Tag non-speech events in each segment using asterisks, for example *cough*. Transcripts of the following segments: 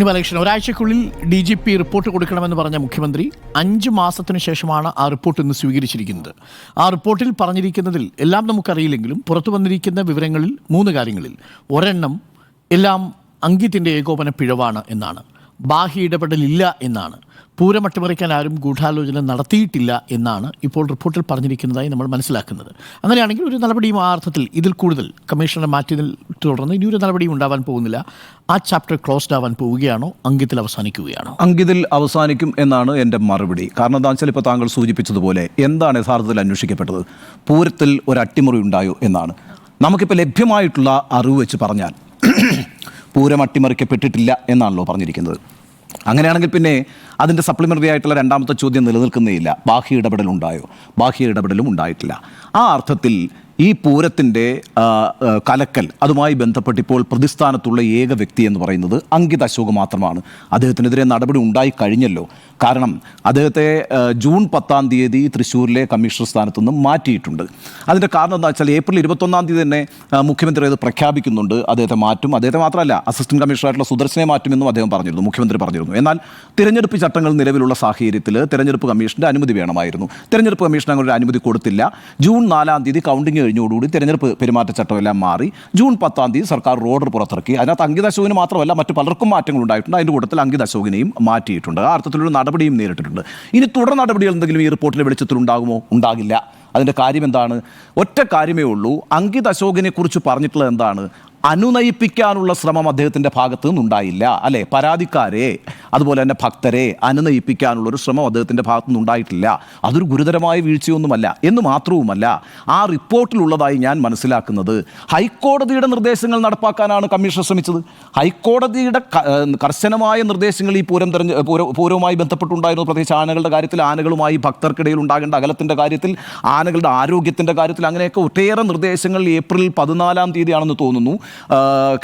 ഉണ്ണി ഒരാഴ്ചക്കുള്ളിൽ D G P report കൊടുക്കണമെന്ന് പറഞ്ഞ മുഖ്യമന്ത്രി അഞ്ച് മാസത്തിന് ശേഷമാണ് ആ റിപ്പോർട്ട് ഇന്ന് സ്വീകരിച്ചിരിക്കുന്നത്. ആ റിപ്പോർട്ടിൽ പറഞ്ഞിരിക്കുന്നതിൽ എല്ലാം നമുക്കറിയില്ലെങ്കിലും പുറത്തു വന്നിരിക്കുന്ന വിവരങ്ങളിൽ മൂന്ന് കാര്യങ്ങളിൽ. ഒരെണ്ണം എല്ലാം അങ്കിത്തിന്റെ ഏകോപന പിഴവാണ് എന്നാണ്. ബാഹ്യ ഇടപെടലില്ല എന്നാണ്. പൂരം അട്ടിമറിക്കാൻ ആരും ഗൂഢാലോചന നടത്തിയിട്ടില്ല എന്നാണ് ഇപ്പോൾ റിപ്പോർട്ടിൽ പറഞ്ഞിരിക്കുന്നതായി നമ്മൾ മനസ്സിലാക്കുന്നത്. അങ്ങനെയാണെങ്കിൽ ഒരു നടപടിയും ആ അർത്ഥത്തിൽ ഇതിൽ കൂടുതൽ കമ്മീഷണറെ മാറ്റിയതിൽ തുടർന്ന് ഇനി ഒരു നടപടിയും ഉണ്ടാവാൻ പോകുന്നില്ല. ആ ചാപ്റ്റർ ക്ലോസ്ഡ് ആവാൻ പോവുകയാണോ? അങ്കിത്തിൽ അവസാനിക്കുകയാണോ? അങ്കിതിൽ അവസാനിക്കും എന്നാണ് എന്റെ മറുപടി. കാരണം എന്താ വെച്ചാൽ ഇപ്പോൾ താങ്കൾ സൂചിപ്പിച്ചതുപോലെ എന്താണ് യഥാർത്ഥത്തിൽ അന്വേഷിക്കപ്പെട്ടത്? പൂരത്തിൽ ഒരു അട്ടിമറി ഉണ്ടായോ എന്നാണ്. നമുക്കിപ്പോൾ ലഭ്യമായിട്ടുള്ള അറിവ് വെച്ച് പറഞ്ഞാൽ *clears throat* പൂരം അട്ടിമറിക്കപ്പെട്ടിട്ടില്ല എന്നാണല്ലോ പറഞ്ഞിരിക്കുന്നത്. അങ്ങനെയാണെങ്കിൽ പിന്നെ അതിന്റെ സപ്ലിമെന്ററി ആയിട്ടുള്ള രണ്ടാമത്തെ ചോദ്യം നിലനിൽക്കുന്നേയില്ല. ബാഹ്യ ഇടപെടൽ ഉണ്ടായോ ബാഹ്യ ഇടപെടലും ഉണ്ടായിട്ടില്ല. ആ അർത്ഥത്തിൽ ഈ പൂരത്തിന്റെ കലക്കൽ അതുമായി ബന്ധപ്പെട്ട് ഇപ്പോൾ പ്രതിസ്ഥാനത്തുള്ള ഏക വ്യക്തി എന്ന് പറയുന്നത് അങ്കിത് അശോക് മാത്രമാണ്. അദ്ദേഹത്തിനെതിരെ നടപടി ഉണ്ടായി കഴിഞ്ഞല്ലോ കാരണം അദ്ദേഹത്തെ ജൂൺ പത്താം തീയതി തൃശ്ശൂരിലെ കമ്മീഷണർ സ്ഥാനത്തു നിന്നും മാറ്റിയിട്ടുണ്ട്. അതിന്റെ കാരണം എന്താ വെച്ചാൽ ഏപ്രിൽ ഇരുപത്തൊന്നാം തീയതി തന്നെ മുഖ്യമന്ത്രി അത് പ്രഖ്യാപിക്കുന്നുണ്ട്. അദ്ദേഹത്തെ മാറ്റും. അദ്ദേഹത്തെ മാത്രമല്ല അസിസ്റ്റന്റ് കമ്മീഷണർ ആയിട്ടുള്ള സുദർശനെ മാറ്റുമെന്നും അദ്ദേഹം പറഞ്ഞിരുന്നു മുഖ്യമന്ത്രി പറഞ്ഞിരുന്നു. എന്നാൽ തിരഞ്ഞെടുപ്പ് ചട്ടങ്ങൾ നിലവിലുള്ള സാഹചര്യത്തിൽ തിരഞ്ഞെടുപ്പ് കമ്മീഷന്റെ അനുമതി വേണമായിരുന്നു. തിരഞ്ഞെടുപ്പ് കമ്മീഷൻ അങ്ങനെ അനുമതി കൊടുത്തില്ല. ജൂൺ നാലാം തീയതി കൗണ്ടിങ് കഴിഞ്ഞോടുകൂടി തിരഞ്ഞെടുപ്പ് പെരുമാറ്റച്ചട്ടം എല്ലാം മാറി. ജൂൺ പത്താം തീയതി സർക്കാർ ഓർഡർ പുറത്തിറക്കി. അതിനകത്ത് അങ്കിത അശോകിന് മാത്രമല്ല മറ്റു പലർക്കും മാറ്റങ്ങൾ ഉണ്ടായിട്ടുണ്ട് അതിന്റെ കൂട്ടത്തിൽ അങ്കിത അശോകിനെയും മാറ്റിയിട്ടുണ്ട്. ആ അർത്ഥത്തിലൊരു നടപടിയും നേരിട്ടിട്ടുണ്ട്. ഇനി തുടർ നടപടികൾ എന്തെങ്കിലും ഈ റിപ്പോർട്ടിലെ വെളിച്ചത്തിൽ ഉണ്ടാകുമോ? ഉണ്ടാകില്ല. അതിന്റെ കാര്യം എന്താണ്? ഒറ്റ കാര്യമേ ഉള്ളൂ. അങ്കിത് അശോകിനെ കുറിച്ച് പറഞ്ഞിട്ടുള്ളത് എന്താണ്? അനുനയിപ്പിക്കാനുള്ള ശ്രമം അദ്ദേഹത്തിന്റെ ഭാഗത്തു നിന്നുണ്ടായില്ല അല്ലേ? പരാതിക്കാരെ അതുപോലെ തന്നെ ഭക്തരെ അനുനയിപ്പിക്കാനുള്ള ഒരു ശ്രമം അദ്ദേഹത്തിന്റെ ഭാഗത്തു നിന്നുണ്ടായിട്ടില്ല. അതൊരു ഗുരുതരമായ വീഴ്ചയൊന്നുമല്ല. എന്ന് മാത്രവുമല്ല ആ റിപ്പോർട്ടിലുള്ളതായി ഞാൻ മനസ്സിലാക്കുന്നത് ഹൈക്കോടതിയുടെ നിർദ്ദേശങ്ങൾ നടപ്പാക്കാനാണ് കമ്മീഷൻ ശ്രമിച്ചത്. ഹൈക്കോടതിയുടെ കർശനമായ നിർദ്ദേശങ്ങൾ ഈ പൂരം തെരഞ്ഞ പൂര പൂരവുമായി ബന്ധപ്പെട്ടുണ്ടായിരുന്നു. പ്രത്യേകിച്ച് ആനകളുടെ കാര്യത്തിൽ ആനകളുമായി ഭക്തർക്കിടയിൽ ഉണ്ടാകേണ്ട അകലത്തിന്റെ കാര്യത്തിൽ ആനകളുടെ ആരോഗ്യത്തിന്റെ കാര്യത്തിൽ അങ്ങനെയൊക്കെ ഒട്ടേറെ നിർദ്ദേശങ്ങൾ ഏപ്രിൽ പതിനാലാം തീയതിയാണെന്ന് തോന്നുന്നു.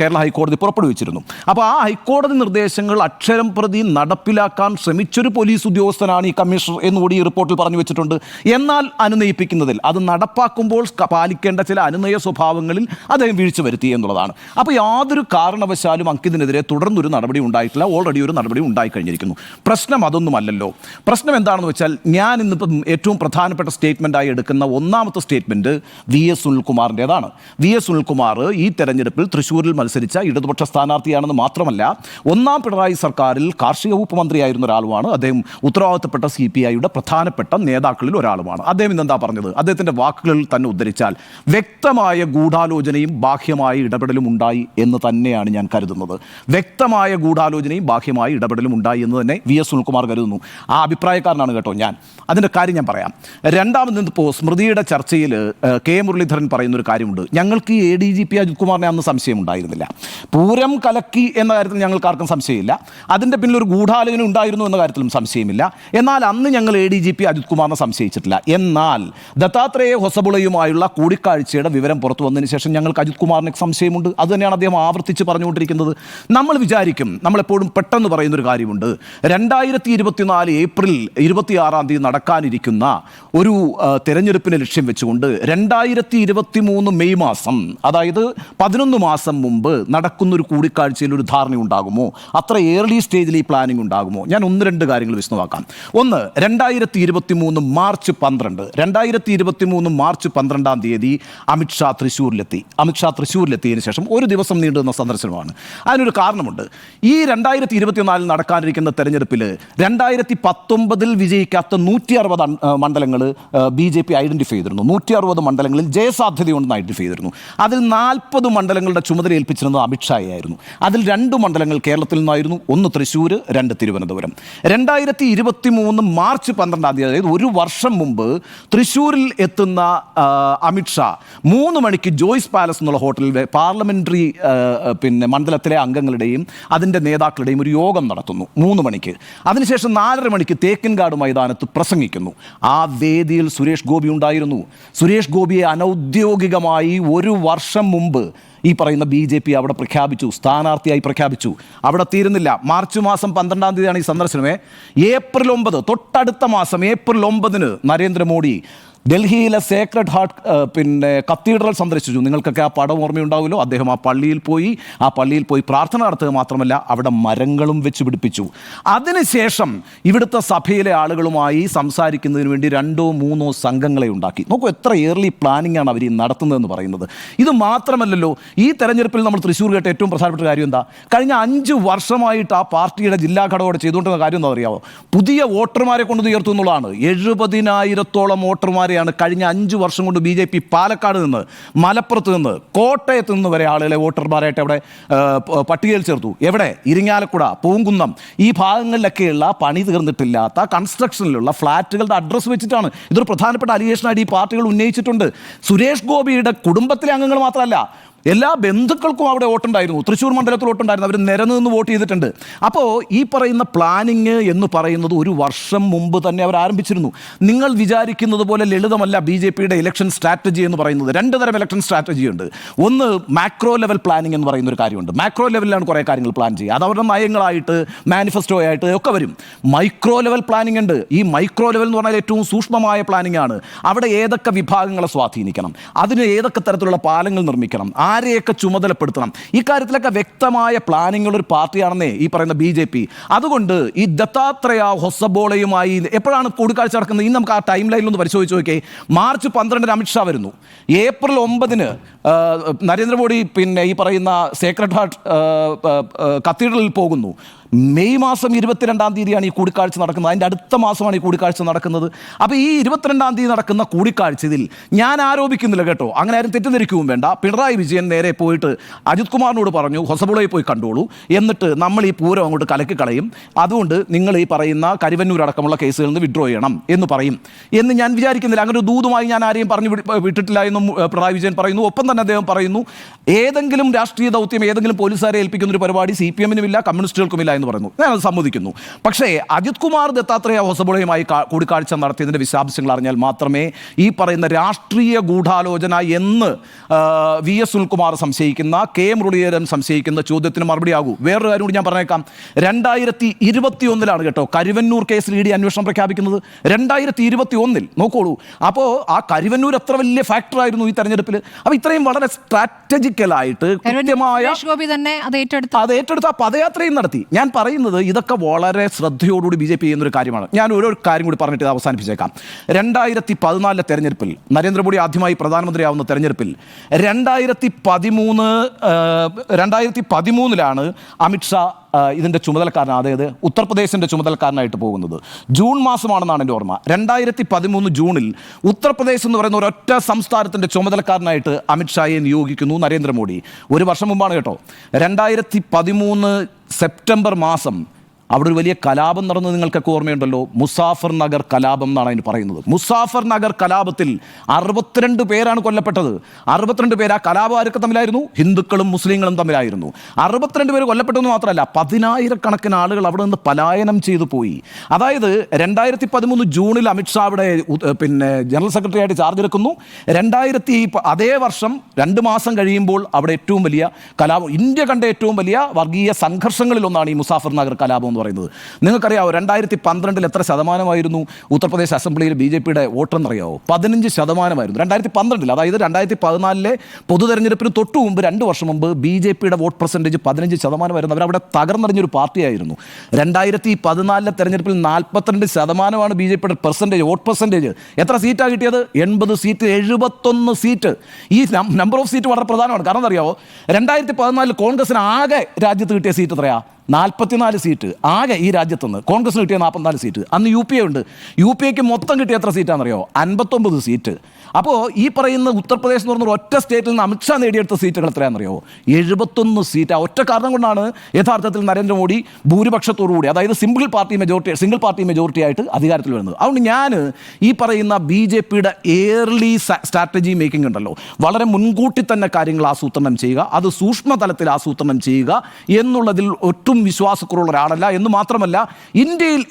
കേരള ഹൈക്കോടതി പുറപ്പെടുവിച്ചിരുന്നു. അപ്പോൾ ആ ഹൈക്കോടതി നിർദ്ദേശങ്ങൾ അക്ഷരം പ്രതി നടപ്പിലാക്കാൻ ശ്രമിച്ചൊരു പോലീസ് ഉദ്യോഗസ്ഥനാണ് ഈ കമ്മീഷണർ എന്നുകൂടി ഈ റിപ്പോർട്ടിൽ പറഞ്ഞു വെച്ചിട്ടുണ്ട്. എന്നാൽ അനുനയിപ്പിക്കുന്നതിൽ അത് നടപ്പാക്കുമ്പോൾ പാലിക്കേണ്ട ചില അനുനയ സ്വഭാവങ്ങളിൽ അദ്ദേഹം വീഴ്ച വരുത്തി എന്നുള്ളതാണ്. അപ്പോൾ യാതൊരു കാരണവശാലും അങ്കിതിനെതിരെ തുടർന്നൊരു നടപടി ഉണ്ടായിട്ടില്ല. ഓൾറെഡി ഒരു നടപടി ഉണ്ടായി കഴിഞ്ഞിരിക്കുന്നു. പ്രശ്നം അതൊന്നുമല്ലല്ലോ. പ്രശ്നം എന്താണെന്ന് വെച്ചാൽ ഞാൻ ഇന്നിപ്പം ഏറ്റവും പ്രധാനപ്പെട്ട സ്റ്റേറ്റ്മെന്റായി എടുക്കുന്ന ഒന്നാമത്തെ സ്റ്റേറ്റ്മെന്റ് വി എസ് സുനിൽകുമാറിന്റേതാണ്. വി എസ് സുനിൽകുമാർ ഈ തെരഞ്ഞെടുപ്പിൽ തൃശ്ശൂരിൽ മത്സരിച്ച ഇടതുപക്ഷ സ്ഥാനാർത്ഥിയാണെന്ന് മാത്രമല്ല ഒന്നാം പിണറായി സർക്കാരിൽ കാർഷിക വകുപ്പ് മന്ത്രിയായിരുന്ന ഒരാളുമാണ്. അദ്ദേഹം ഉത്തരവാദിത്തപ്പെട്ട സി പി ഐയുടെ പ്രധാനപ്പെട്ട നേതാക്കളിൽ ഒരാളുമാണ്. അദ്ദേഹം ഇന്നെന്താ പറഞ്ഞത്? അദ്ദേഹത്തിന്റെ വാക്കുകളിൽ തന്നെ ഉദ്ധരിച്ചാൽ വ്യക്തമായ ഗൂഢാലോചനയും ബാഹ്യമായ ഇടപെടലും ഉണ്ടായി എന്ന് തന്നെയാണ് ഞാൻ കരുതുന്നത്. വ്യക്തമായ ഗൂഢാലോചനയും ബാഹ്യമായ ഇടപെടലും ഉണ്ടായി എന്ന് തന്നെ വി എസ് സുനിൽകുമാർ കരുതുന്നു. ആ അഭിപ്രായക്കാരനാണ് കേട്ടോ ഞാൻ. അതിന്റെ കാര്യം ഞാൻ പറയാം. രണ്ടാമത് ഇപ്പോൾ സ്മൃതിയുടെ ചർച്ചയിൽ കെ മുരളീധരൻ പറയുന്ന ഒരു കാര്യമുണ്ട്. ഞങ്ങൾക്ക് A D G P Ajith കുമാറിനെ അന്ന് സംശയമുണ്ടായിരുന്നില്ല. പൂരം കലക്കി എന്ന കാര്യത്തിൽ ഞങ്ങൾക്ക് ആർക്കും സംശയമില്ല. അതിന്റെ പിന്നിൽ ഒരു ഗൂഢാലോചന ഉണ്ടായിരുന്നു എന്ന കാര്യത്തിലും സംശയമില്ല. എന്നാൽ അന്ന് ഞങ്ങൾ A D G P Ajith കുമാറിനെ സംശയിച്ചിട്ടില്ല. എന്നാൽ ദത്താത്രേയ ഹൊസബുളയുമായുള്ള കൂടിക്കാഴ്ചയുടെ വിവരം പുറത്തു വന്നതിന് ശേഷം ഞങ്ങൾക്ക് അജിത് കുമാറിന് സംശയമുണ്ട്. അത് തന്നെയാണ് അദ്ദേഹം ആവർത്തിച്ച് പറഞ്ഞുകൊണ്ടിരിക്കുന്നത്. നമ്മൾ വിചാരിക്കും നമ്മളെപ്പോഴും പെട്ടെന്ന് പറയുന്നൊരു കാര്യമുണ്ട്. രണ്ടായിരത്തി ഇരുപത്തിനാല് ഏപ്രിൽ ഇരുപത്തിയാറാം തീയതി നടക്കാനിരിക്കുന്ന ഒരു തെരഞ്ഞെടുപ്പിനെ ലക്ഷ്യം വെച്ചുകൊണ്ട് രണ്ടായിരത്തി ഇരുപത്തി മൂന്ന് മെയ് മാസം അതായത് പതിനൊന്ന് മാസം മുമ്പ് നടക്കുന്ന ഒരു കൂടിക്കാഴ്ചയിൽ ഒരു ധാരണ ഉണ്ടാകുമോ അത്ര ഏർലി സ്റ്റേജിൽ ഈ പ്ലാനിംഗ് ഉണ്ടാകുമോ? ഞാൻ ഒന്ന് രണ്ട് കാര്യങ്ങൾ വിശദമാക്കാം. ഒന്ന് രണ്ടായിരത്തി ഇരുപത്തി മൂന്ന് മാർച്ച് പന്ത്രണ്ട്. രണ്ടായിരത്തി ഇരുപത്തി മൂന്ന് മാർച്ച് പന്ത്രണ്ടാം തീയതി അമിത്ഷാ തൃശ്ശൂരിലെത്തി. അമിത്ഷാ തൃശ്ശൂരിലെത്തിയതിനു ശേഷം ഒരു ദിവസം നീണ്ടുന്ന സന്ദർശനമാണ്. അതിനൊരു കാരണമുണ്ട്. ഈ രണ്ടായിരത്തി ഇരുപത്തിനാലിൽ നടക്കാനിരിക്കുന്ന തെരഞ്ഞെടുപ്പിൽ രണ്ടായിരത്തി പത്തൊമ്പതിൽ വിജയിക്കാത്ത നൂറ്റി അറുപത് മണ്ഡലങ്ങൾ ബി ജെ പി ഐഡന്റിഫൈ ചെയ്തിരുന്നു. നൂറ്റി അറുപത് മണ്ഡലങ്ങളിൽ ജയസാധ്യതയുണ്ടെന്ന് ഐഡന്റിഫൈ ചെയ്തിരുന്നു. അതിൽ നാൽപ്പത് മണ്ഡലങ്ങളുടെ ചുമതല ഏൽപ്പിച്ചിരുന്നത് അമിത്ഷായായിരുന്നു അതിൽ രണ്ട് മണ്ഡലങ്ങൾ കേരളത്തിൽ നിന്നായിരുന്നു. ഒന്ന് തൃശ്ശൂർ രണ്ട് തിരുവനന്തപുരം. രണ്ടായിരത്തി ഇരുപത്തി മൂന്ന് മാർച്ച് പന്ത്രണ്ടാം തീയതി അതായത് ഒരു വർഷം മുമ്പ് തൃശ്ശൂരിൽ എത്തുന്ന അമിത്ഷാ മൂന്ന് മണിക്ക് ജോയ്സ് പാലസ് എന്നുള്ള ഹോട്ടലിലെ പാർലമെന്ററി പിന്നെ മണ്ഡലത്തിലെ അംഗങ്ങളുടെയും അതിന്റെ നേതാക്കളുടെയും ഒരു യോഗം നടത്തുന്നു മൂന്ന് മണിക്ക്. അതിനുശേഷം നാലര മണിക്ക് തേക്കിൻകാട് മൈതാനത്ത് പ്രസംഗിക്കുന്നു. ആ വേദിയിൽ സുരേഷ് ഗോപി ഉണ്ടായിരുന്നു. സുരേഷ് ഗോപിയെ അനൗദ്യോഗികമായി ഒരു വർഷം മുമ്പ് ഈ പറയുന്ന ബി ജെ പി അവിടെ പ്രഖ്യാപിച്ചു സ്ഥാനാർത്ഥിയായി പ്രഖ്യാപിച്ചു. അവിടെ തീരുന്നില്ല. മാർച്ച് മാസം പന്ത്രണ്ടാം തീയതിയാണ് ഈ സന്ദർശനമേ. ഏപ്രിൽ ഒമ്പത് തൊട്ടടുത്ത മാസം ഏപ്രിൽ ഒമ്പതിന് നരേന്ദ്രമോദി ഡൽഹിയിലെ സേക്രഡ് ഹാർട്ട് പിന്നെ കത്തീഡ്രൽ സന്ദർശിച്ചു. നിങ്ങൾക്കൊക്കെ ആ പടം ഓർമ്മയുണ്ടാവുമല്ലോ? അദ്ദേഹം ആ പള്ളിയിൽ പോയി ആ പള്ളിയിൽ പോയി പ്രാർത്ഥന നടത്തുക മാത്രമല്ല അവിടെ മരങ്ങളും വെച്ച് പിടിപ്പിച്ചു. അതിനുശേഷം ഇവിടുത്തെ സഭയിലെ ആളുകളുമായി സംസാരിക്കുന്നതിന് വേണ്ടി രണ്ടോ മൂന്നോ സംഘങ്ങളെ ഉണ്ടാക്കി. നോക്കൂ എത്ര ഇയർലി പ്ലാനിംഗ് ആണ് അവർ ഈ നടത്തുന്നതെന്ന് പറയുന്നത്. ഇത് മാത്രമല്ലല്ലോ ഈ തെരഞ്ഞെടുപ്പിൽ നമ്മൾ തൃശ്ശൂർ കേട്ട ഏറ്റവും പ്രധാനപ്പെട്ട കാര്യം എന്താ? കഴിഞ്ഞ അഞ്ച് വർഷമായിട്ട് ആ പാർട്ടിയുടെ ജില്ലാ ഘടകോടെ ചെയ്തുകൊണ്ടിരുന്ന കാര്യം എന്താ അറിയാമോ പുതിയ വോട്ടർമാരെ കൊണ്ട് ഉയർത്തുന്നുള്ളതാണ് എഴുപതിനായിരത്തോളം എഴുപതിനായിരത്തോളം വോട്ടർമാരെയാണ് കഴിഞ്ഞ അഞ്ച് വർഷം കൊണ്ട് ബി ജെ പി പാലക്കാട് നിന്ന് മലപ്പുറത്ത് നിന്ന് കോട്ടയത്ത് നിന്ന് വരെ ആളുകളെ വോട്ടർമാരായിട്ട് അവിടെ പട്ടികയിൽ ചേർത്തു. എവിടെ? ഇരിങ്ങാലക്കുട പൂങ്കുന്നം. ഈ ഭാഗങ്ങളിലൊക്കെയുള്ള പണി തീർന്നിട്ടില്ലാത്ത കൺസ്ട്രക്ഷനിലുള്ള ഫ്ളാറ്റുകളുടെ അഡ്രസ്സ് വെച്ചിട്ടാണ് ഇതൊരു പ്രധാനപ്പെട്ട അലിഗേഷനായിട്ട് ഈ പാർട്ടികൾ ഉന്നയിച്ചിട്ടുണ്ട്. സുരേഷ് ഗോപിയുടെ കുടുംബത്തിലെ അംഗങ്ങൾ മാത്രമല്ല എല്ലാ ബന്ധുക്കൾക്കും അവിടെ വോട്ടുണ്ടായിരുന്നു. തൃശ്ശൂർ മണ്ഡലത്തിൽ വോട്ടുണ്ടായിരുന്നു. അവർ നിരന്ന് വോട്ട് ചെയ്തിട്ടുണ്ട്. അപ്പോൾ ഈ പറയുന്ന പ്ലാനിങ് എന്ന് പറയുന്നത് ഒരു വർഷം മുമ്പ് തന്നെ അവർ ആരംഭിച്ചിരുന്നു. നിങ്ങൾ വിചാരിക്കുന്നത് പോലെ ലളിതമല്ല ബി ജെ പിയുടെ ഇലക്ഷൻ സ്ട്രാറ്റജി എന്ന് പറയുന്നത്. രണ്ട് തരം ഇലക്ഷൻ സ്ട്രാറ്റജി ഉണ്ട്. ഒന്ന് മാക്രോ ലെവൽ പ്ലാനിങ് എന്ന് പറയുന്ന ഒരു കാര്യമുണ്ട്. മാക്രോ ലെവലിലാണ് കുറേ കാര്യങ്ങൾ പ്ലാൻ ചെയ്യുക. അത് അവരുടെ നയങ്ങളായിട്ട് മാനിഫെസ്റ്റോ ആയിട്ട് ഒക്കെ വരും. മൈക്രോ ലെവൽ പ്ലാനിങ് ഉണ്ട്. ഈ മൈക്രോ ലെവൽ എന്ന് പറഞ്ഞാൽ ഏറ്റവും സൂക്ഷ്മമായ പ്ലാനിങ് ആണ്. അവിടെ ഏതൊക്കെ വിഭാഗങ്ങളെ സ്വാധീനിക്കണം? അതിന് ഏതൊക്കെ തരത്തിലുള്ള പാലങ്ങൾ നിർമ്മിക്കണം? ആരെയൊക്കെ ചുമതലപ്പെടുത്തണം? ഇക്കാര്യത്തിലൊക്കെ വ്യക്തമായ പ്ലാനിംഗ് ഉള്ള ഒരു പാർട്ടിയാണെന്നേ ഈ പറയുന്ന ബി ജെ പി. അതുകൊണ്ട് ഈ ദത്താത്രേയ ഹൊസബോളയുമായി എപ്പോഴാണ് കൂടിക്കാഴ്ച നടക്കുന്നത്? ഇന്ന് നമുക്ക് ആ ടൈം ലൈനിൽ ഒന്ന് പരിശോധിച്ച് നോക്കിയേ. മാർച്ച് പന്ത്രണ്ടിന് അമിത്ഷാ വരുന്നു. ഏപ്രിൽ ഒമ്പതിന് നരേന്ദ്രമോദി പിന്നെ ഈ പറയുന്ന സേക്രട്ട് ഹാർട്ട് കത്തീഡ്രലിൽ പോകുന്നു. മെയ് മാസം ഇരുപത്തിരണ്ടാം തീയതിയാണ് ഈ കൂടിക്കാഴ്ച നടക്കുന്നത്. അതിന്റെ അടുത്ത മാസമാണ് ഈ കൂടിക്കാഴ്ച നടക്കുന്നത്. അപ്പോൾ ഈ ഇരുപത്തിരണ്ടാം തീയതി നടക്കുന്ന കൂടിക്കാഴ്ചയിൽ ഞാൻ ആരോപിക്കുന്നില്ല കേട്ടോ. അങ്ങനെ ആരും തെറ്റിദ്ധരിക്കുകയും വേണ്ട. പിണറായി വിജയൻ നേരെ പോയിട്ട് അജിത് കുമാറിനോട് പറഞ്ഞു ഹൊസബുളയിൽ പോയി കണ്ടോളൂ. എന്നിട്ട് നമ്മൾ ഈ പൂരം അങ്ങോട്ട് കലക്കി കളയും. അതുകൊണ്ട് നിങ്ങൾ ഈ പറയുന്ന കരിവന്നൂർ അടക്കമുള്ള കേസുകളിൽ നിന്ന് വിഡ്രോ ചെയ്യണം എന്ന് പറയും. എന്ന് ഞാൻ വിചാരിക്കുന്നില്ല. അങ്ങനെ ഒരു ദൂതുമായി ഞാൻ ആരെയും പറഞ്ഞു വിടി- വിട്ടിട്ടില്ല എന്നും പിണറായി വിജയൻ പറയുന്നു. ഒപ്പം തന്നെ അദ്ദേഹം പറയുന്നു ഏതെങ്കിലും രാഷ്ട്രീയ ദൗത്യം ഏതെങ്കിലും പോലീസുകാരെ ഏൽപ്പിക്കുന്ന ഒരു പരിപാടി സി പി എമ്മിനുമില്ല കമ്മ്യൂണിസ്റ്റുകൾക്കുമില്ല എന്ന് പറയുന്നു. ഞാനത് സമ്മതിക്കുന്നു. പക്ഷേ അജിത് കുമാർ ദത്താത്രേയ ഹൊസബുളയുമായി കൂടിക്കാഴ്ച നടത്തിയതിന്റെ വിശദാംശങ്ങൾ അറിഞ്ഞാൽ മാത്രമേ ഈ പറയുന്ന രാഷ്ട്രീയ ഗൂഢാലോചന എന്ന് വി എസ് സുനിൽകുമാർ സംശയിക്കുന്ന കെ മുരളീധരൻ സംശയിക്കുന്ന ചോദ്യത്തിന് മറുപടിയാകൂ വേറൊരു കാര്യം കൂടി ഞാൻ പറഞ്ഞേക്കാം. രണ്ടായിരത്തി ഇരുപത്തി ഒന്നിലാണ് കേട്ടോ കരുവന്നൂർ കേസിൽ ഇ ഡി അന്വേഷണം പ്രഖ്യാപിക്കുന്നത്. രണ്ടായിരത്തി ഇരുപത്തി ഒന്നിൽ നോക്കോളൂ. അപ്പോൾ ആ കരുവന്നൂർ എത്ര വലിയ ഫാക്ടറായിരുന്നു ഈ തെരഞ്ഞെടുപ്പിൽ അപ്പോൾ ഇത്രയും വളരെ സ്ട്രാറ്റജിക്കലായിട്ട് കൃത്യമായ അത് ഏറ്റെടുത്തു. അത് ഏറ്റെടുത്ത്. ആ പദയാത്രയും നടത്തി. ഞാൻ പറയുന്നത് ഇതൊക്കെ വളരെ ശ്രദ്ധയോടുകൂടി ബി ജെ പി ചെയ്യുന്നൊരു കാര്യമാണ്. ഞാൻ ഓരോ കാര്യം കൂടി പറഞ്ഞിട്ട് അവസാനിപ്പിച്ചേക്കാം. രണ്ടായിരത്തി പതിനാലിലെ തെരഞ്ഞെടുപ്പിൽ നരേന്ദ്രമോദി ആദ്യമായി പ്രധാനമന്ത്രിയാവുന്ന തെരഞ്ഞെടുപ്പിൽ രണ്ടായിരത്തി പതിമൂന്ന് രണ്ടായിരത്തി പതിമൂന്നിലാണ് അമിത്ഷാ ഇതിന്റെ ചുമതലക്കാരൻ അതായത് ഉത്തർപ്രദേശിന്റെ ചുമതലക്കാരനായിട്ട് പോകുന്നത്. ജൂൺ മാസമാണെന്നാണ് എന്റെ ഓർമ്മ. രണ്ടായിരത്തി പതിമൂന്ന് ജൂണിൽ ഉത്തർപ്രദേശ് എന്ന് പറയുന്ന ഒരൊറ്റ സംസ്ഥാനത്തിന്റെ ചുമതലക്കാരനായിട്ട് അമിത്ഷായെ നിയോഗിക്കുന്നു നരേന്ദ്രമോദി. ഒരു വർഷം മുമ്പാണ് കേട്ടോ. രണ്ടായിരത്തി പതിമൂന്ന് സെപ്റ്റംബർ മാസം അവിടെ ഒരു വലിയ കലാപം നടന്നത് നിങ്ങൾക്കൊക്കെ ഓർമ്മയുണ്ടല്ലോ. മുസാഫർ നഗർ കലാപം എന്നാണ് അതിന് പറയുന്നത്. മുസാഫർ നഗർ കലാപത്തിൽ അറുപത്തിരണ്ട് പേരാണ് കൊല്ലപ്പെട്ടത്. അറുപത്തിരണ്ട് പേര് ആ കലാപം ആരൊക്കെ തമ്മിലായിരുന്നു ഹിന്ദുക്കളും മുസ്ലിങ്ങളും തമ്മിലായിരുന്നു. അറുപത്തിരണ്ട് പേര് കൊല്ലപ്പെട്ടെന്ന് മാത്രമല്ല പതിനായിരക്കണക്കിന് ആളുകൾ അവിടെ നിന്ന് പലായനം ചെയ്തു പോയി. അതായത് രണ്ടായിരത്തി പതിമൂന്ന് ജൂണിൽ അമിത്ഷാ അവിടെ പിന്നെ ജനറൽ സെക്രട്ടറി ആയിട്ട് ചാർജ് എടുക്കുന്നു. രണ്ടായിരത്തി അതേ വർഷം രണ്ട് മാസം കഴിയുമ്പോൾ അവിടെ ഏറ്റവും വലിയ കലാപം ഇന്ത്യ കണ്ട ഏറ്റവും വലിയ വർഗീയ സംഘർഷങ്ങളിലൊന്നാണ് ഈ മുസാഫർ നഗർ കലാപം എന്ന് പറയുന്നത്. നിങ്ങൾക്കറിയാമോ രണ്ടായിരത്തി പന്ത്രണ്ടിൽ എത്ര ശതമാനമായിരുന്നു ഉത്തർപ്രദേശ് അസംബ്ലിയിൽ ബി ജെ പിയുടെ വോട്ടെന്നറിയാവോ? പതിനഞ്ച് ശതമാനമായിരുന്നു. രണ്ടായിരത്തി പന്ത്രണ്ടിൽ അതായത് രണ്ടായിരത്തി പതിനാലിലെ പൊതു തെരഞ്ഞെടുപ്പിന് തൊട്ട് മുമ്പ് രണ്ട് വർഷം മുമ്പ് ബി ജെ പിയുടെ വോട്ട് പെർസെന്റേജ് പതിനഞ്ച് ശതമാനമായിരുന്നു. അവരവിടെ തകർന്നറിഞ്ഞൊരു പാർട്ടിയായിരുന്നു. രണ്ടായിരത്തി പതിനാലിലെ തെരഞ്ഞെടുപ്പിൽ നാൽപ്പത്തിരണ്ട് ശതമാനമാണ് ബി ജെ പിയുടെ പെർസെന്റേജ് വോട്ട് പെർസെന്റേജ് എത്ര സീറ്റാണ് കിട്ടിയത്? എൺപത് സീറ്റ് എഴുപത്തൊന്ന് സീറ്റ്. ഈ നമ്പർ ഓഫ് സീറ്റ് വളരെ പ്രധാനമാണ്. കാരണം അറിയാമോ രണ്ടായിരത്തി പതിനാലിൽ കോൺഗ്രസിന് ആകെ രാജ്യത്ത് കിട്ടിയ സീറ്റ് എത്രയാ? നാൽപ്പത്തിനാല് സീറ്റ്. ആകെ ഈ രാജ്യത്തുനിന്ന് കോൺഗ്രസ് കിട്ടിയ നാൽപ്പത്തിനാല് സീറ്റ്. അന്ന് യു പി എ ഉണ്ട്. യു പി എക്ക് മൊത്തം കിട്ടിയ എത്ര സീറ്റാണെന്നറിയോ? അൻപത്തൊമ്പത് സീറ്റ്. അപ്പോൾ ഈ പറയുന്ന ഉത്തർപ്രദേശ് എന്ന് പറഞ്ഞ ഒറ്റ സ്റ്റേറ്റിൽ നിന്ന് അമിത്ഷാ നേടിയെടുത്ത സീറ്റുകൾ എത്രയാണെന്നറിയോ? എഴുപത്തൊന്ന് സീറ്റ്. ആ ഒറ്റ കാരണം കൊണ്ടാണ് യഥാർത്ഥത്തിൽ നരേന്ദ്രമോദി ഭൂരിപക്ഷത്തോടുകൂടി അതായത് single party majority single party majority ആയിട്ട് അധികാരത്തിൽ വരുന്നത്. അതുകൊണ്ട് ഞാൻ ഈ പറയുന്ന ബി ജെ പിയുടെ എയർലി സ്ട്രാറ്റജി മേക്കിംഗ് ഉണ്ടല്ലോ. വളരെ മുൻകൂട്ടി തന്നെ കാര്യങ്ങൾ ആസൂത്രണം ചെയ്യുക അത് സൂക്ഷ്മതലത്തിൽ ആസൂത്രണം ചെയ്യുക എന്നുള്ളതിൽ ഒട്ടും വിശ്വാസക്കുറവുള്ള ഒരാളല്ല എന്ന് മാത്രമല്ല ഇന്ത്യയിൽ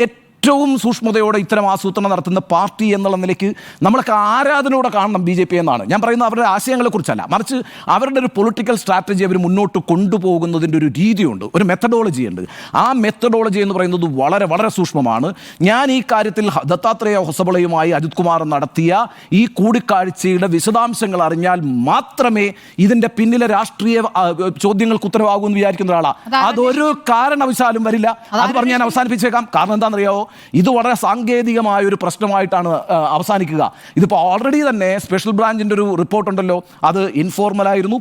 ഏറ്റവും സൂക്ഷ്മതയോടെ ഇത്തരം ആസൂത്രണം നടത്തുന്ന പാർട്ടി എന്നുള്ള നിലയ്ക്ക് നമ്മളൊക്കെ ആരാധനയോടെ കാണണം ബി ജെ പി എന്നാണ്. ഞാൻ പറയുന്നത് അവരുടെ ആശയങ്ങളെക്കുറിച്ചല്ല മറിച്ച് അവരുടെ ഒരു പൊളിറ്റിക്കൽ സ്ട്രാറ്റജി അവർ മുന്നോട്ട് കൊണ്ടുപോകുന്നതിന്റെ ഒരു രീതിയുണ്ട്. ഒരു മെത്തഡോളജി ഉണ്ട്. ആ മെത്തഡോളജി എന്ന് പറയുന്നത് വളരെ വളരെ സൂക്ഷ്മമാണ്. ഞാൻ ഈ കാര്യത്തിൽ ദത്താത്രേയ ഹൊസബളയുമായി അജിത് കുമാർ നടത്തിയ ഈ കൂടിക്കാഴ്ചയുടെ വിശദാംശങ്ങൾ അറിഞ്ഞാൽ മാത്രമേ ഇതിന്റെ പിന്നിലെ രാഷ്ട്രീയ ചോദ്യങ്ങൾക്ക് ഉത്തരവാകൂ എന്ന് വിചാരിക്കുന്ന ഒരാളാണ് അതൊരു കാരണവശാലും വരില്ല. അത് പറഞ്ഞ് ഞാൻ അവസാനിപ്പിച്ചേക്കാം. കാരണം എന്താണെന്നറിയാവോ? ഇത് വളരെ സാങ്കേതികമായ ഒരു പ്രശ്നമായിട്ടാണ് അവസാനിക്കുക. ഇതിപ്പോൾ ഓൾറെഡി തന്നെ സ്പെഷ്യൽ ബ്രാഞ്ചിന്റെ ഒരു റിപ്പോർട്ട് ഉണ്ടല്ലോ. അത്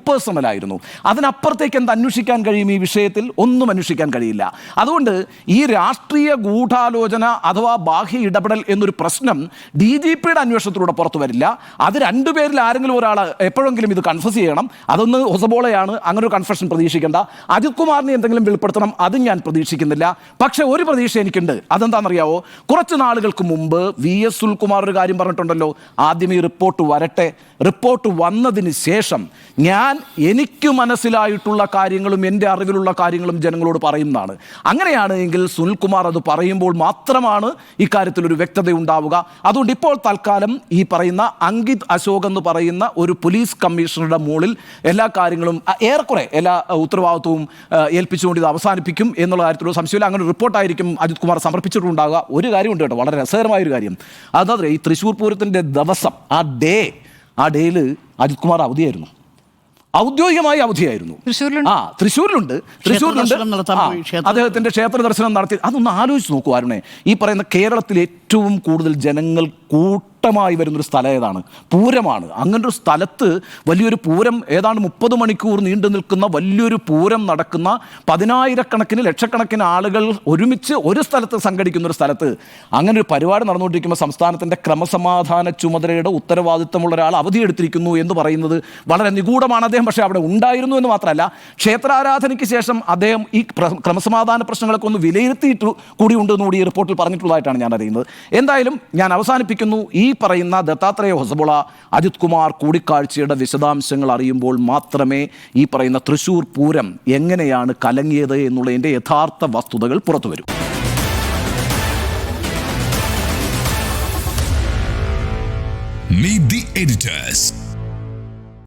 പേഴ്സണൽ ആയിരുന്നു അതിനപ്പുറത്തേക്ക് എന്ത് അന്വേഷിക്കാൻ കഴിയും ഈ വിഷയത്തിൽ? ഒന്നും അന്വേഷിക്കാൻ കഴിയില്ല. അതുകൊണ്ട് ഈ രാഷ്ട്രീയ ഗൂഢാലോചന അഥവാ ബാഹ്യ ഇടപെടൽ എന്നൊരു പ്രശ്നം ഡി ജി പിയുടെ അന്വേഷണത്തിലൂടെ പുറത്തു വരില്ല. അത് രണ്ടുപേരിൽ ആരെങ്കിലും ഒരാൾ എപ്പോഴെങ്കിലും ഇത് കൺഫസ് ചെയ്യണം. അതൊന്ന് ഹൊസബോളയാണ്. അങ്ങനെ ഒരു പ്രതീക്ഷിക്കേണ്ട. അജിത് കുമാറിനെ എന്തെങ്കിലും വെളിപ്പെടുത്തണം അതും ഞാൻ പ്രതീക്ഷിക്കുന്നില്ല. പക്ഷേ ഒരു പ്രതീക്ഷ എനിക്കുണ്ട്. അതെന്താണെന്നറിയാവോ കുറച്ച് നാളുകൾക്ക് മുമ്പ് വി എസ് സുൽകുമാർ ഒരു കാര്യം പറഞ്ഞിട്ടുണ്ടല്ലോ. ആദ്യം ഈ റിപ്പോർട്ട് വരട്ടെ. റിപ്പോർട്ട് വന്നതിന് ശേഷം ഞാൻ എനിക്ക് മനസ്സിലായിട്ടുള്ള കാര്യങ്ങളും എന്റെ അറിവിലുള്ള കാര്യങ്ങളും ജനങ്ങളോട് പറയുന്നതാണ്. അങ്ങനെയാണ് എങ്കിൽ സുനിൽകുമാർ അത് പറയുമ്പോൾ മാത്രമാണ് ഇക്കാര്യത്തിൽ ഒരു വ്യക്തത ഉണ്ടാവുക. അതുകൊണ്ട് ഇപ്പോൾ തൽക്കാലം ഈ പറയുന്ന അങ്കിത് അശോക് എന്ന് പറയുന്ന ഒരു പോലീസ് കമ്മീഷണറുടെ മുകളിൽ എല്ലാ കാര്യങ്ങളും ഏറെക്കുറെ എല്ലാ ഉത്തരവാദിത്വവും ഏൽപ്പിച്ചുകൊണ്ട് ഇത് അവസാനിപ്പിക്കും എന്നുള്ള കാര്യത്തിലുള്ള സംശയമില്ല. അങ്ങനെ റിപ്പോർട്ടായിരിക്കും അജിത് കുമാർ സമർപ്പിച്ചിട്ടുണ്ടാകുക ഒരു കാര്യമുണ്ട് കേട്ടോ വളരെ രസകരമായ ഒരു കാര്യം. പറയുക ഈ തൃശ്ശൂർ പൂരത്തിന്റെ ദിവസം ആ ഡേ ആ ഡേയിൽ അജിത് കുമാർ അവധിയായിരുന്നു. ഔദ്യോഗികമായി അവധിയായിരുന്നു. ആ തൃശ്ശൂരിലുണ്ട്. തൃശ്ശൂരിലുണ്ട്. അദ്ദേഹത്തിന്റെ ക്ഷേത്ര ദർശനം നടത്തി. അതൊന്ന് ആലോചിച്ച് നോക്കൂ അരുണേ ഈ പറയുന്ന കേരളത്തിൽ ഏറ്റവും കൂടുതൽ ജനങ്ങൾ കൂട്ടമായി വരുന്നൊരു സ്ഥലം ഏതാണ്? പൂരമാണ്. അങ്ങനൊരു സ്ഥലത്ത് വലിയൊരു പൂരം ഏതാണ്ട് മുപ്പത് മണിക്കൂർ നീണ്ടു നിൽക്കുന്ന വലിയൊരു പൂരം നടക്കുന്ന പതിനായിരക്കണക്കിന് ലക്ഷക്കണക്കിന് ആളുകൾ ഒരുമിച്ച് ഒരു സ്ഥലത്ത് സംഘടിക്കുന്ന ഒരു സ്ഥലത്ത് അങ്ങനെ ഒരു പരിപാടി നടന്നുകൊണ്ടിരിക്കുമ്പോൾ സംസ്ഥാനത്തിന്റെ ക്രമസമാധാന ചുമതലയുടെ ഉത്തരവാദിത്തമുള്ള ഒരാൾ അവധിയെടുത്തിരിക്കുന്നു എന്ന് പറയുന്നത് വളരെ നിഗൂഢമാണ് അദ്ദേഹം. പക്ഷേ അവിടെ ഉണ്ടായിരുന്നു എന്ന് മാത്രമല്ല ക്ഷേത്രാരാധനയ്ക്ക് ശേഷം അദ്ദേഹം ഈ ക്രമസമാധാന പ്രശ്നങ്ങളൊക്കെ ഒന്ന് വിലയിരുത്തിയിട്ട് കൂടി ഉണ്ടെന്നുകൂടി ഈ റിപ്പോർട്ടിൽ പറഞ്ഞിട്ടുള്ളതായിട്ടാണ് ഞാൻ അറിയുന്നത്. എന്തായാലും ഞാൻ അവസാനിപ്പിക്കുന്നു ഈ പറയുന്ന ദത്താത്രേയ ഹൊസബുള അജിത് കുമാർ കൂടിക്കാഴ്ചയുടെ വിശദാംശങ്ങൾ അറിയുമ്പോൾ മാത്രമേ ഈ പറയുന്ന തൃശൂർ പൂരം എങ്ങനെയാണ് കലങ്ങിയത് എന്നുള്ളതിന്റെ യഥാർത്ഥ വസ്തുതകൾ പുറത്തു വരും Meet the editors.